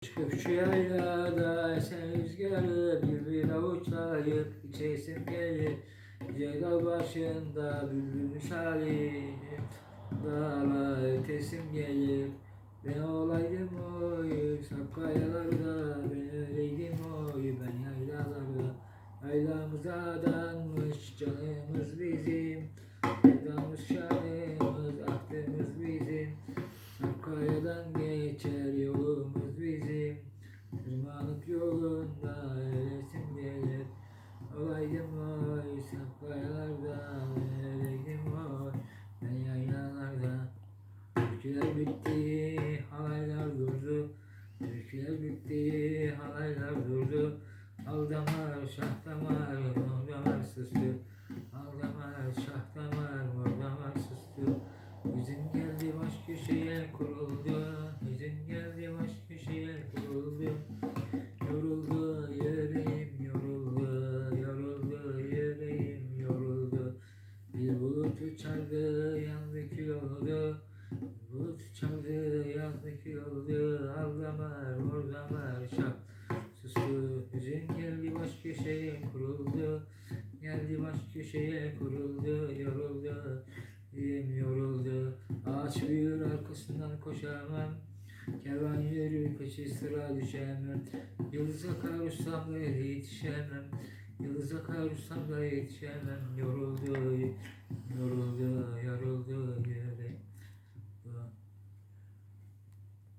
Köpçü yaylada esen rüzgarı bir bir avuç ayıp içesim gelir. Ceyda başında bülbül misali Dağla ötesim gelir. Ben olaydım oy Sakkayalarda Ben öyleydim oy Ben yaylalarda. Yaylamıza adanmış canımız bizim ölesim gelir Olaydım oy Sakkayalarda öyleydim oy Ben yaylalarda bitti halaylar durdu Türküler bitti halaylar durdu Al damar şah damar sustu. Al damar şah damar sustu. Yüzün geldi baş köşeye kuruldu bulut uçardı yandı kül oldu Bulut uçardı yandı kül oldu Al damar mor damar şah. Sustu hüzün geldi baş köşeye kuruldu. Geldi baş köşeye kuruldu yoruldu. Dilim yoruldu. Ağaç büyür arkasından koşamam. Kervan yürür peşi sıra düşemem. Yıldıza kavursam da yetişemem. Yıldıza kavursam da yetişemem. Yoruldu,